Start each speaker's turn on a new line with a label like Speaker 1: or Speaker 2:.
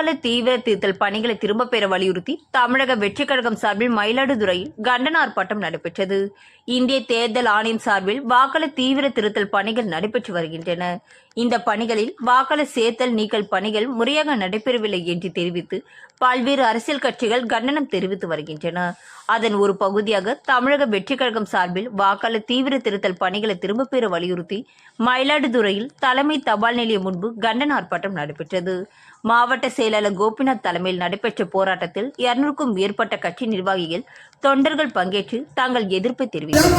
Speaker 1: தீவிர திருத்தல் பணிகளை திரும்பப் பெற வலியுறுத்தி தமிழக வெற்றிக் கழகம் சார்பில் மயிலாடுதுறையில் கண்டன ஆர்ப்பாட்டம் நடைபெற்றது. இந்திய தேர்தல் ஆணையம் சார்பில் வாக்காளர் தீவிர திருத்தல் பணிகள் நடைபெற்று வருகின்றன. இந்த பணிகளில் வாக்காளர் சேர்த்தல் நீக்கல் பணிகள் முறையாக நடைபெறவில்லை என்று தெரிவித்து பல்வேறு அரசியல் கட்சிகள் கண்டனம் தெரிவித்து வருகின்றன. அதன் ஒரு பகுதியாக தமிழக வெற்றிக் கழகம் சார்பில் வாக்காளர் தீவிர திருத்தல் பணிகளை திரும்பப் பெற வலியுறுத்தி மயிலாடுதுறையில் தலைமை தபால் நிலையம் முன்பு கண்டன ஆர்ப்பாட்டம் நடைபெற்றது. மாவட்ட செயலாளர் கோபிநாத் தலைமையில் நடைபெற்ற போராட்டத்தில் இருநூறுக்கும் மேற்பட்ட கட்சி நிர்வாகிகள் தொண்டர்கள் பங்கேற்று தாங்கள் எதிர்ப்பை தெரிவித்தனர்.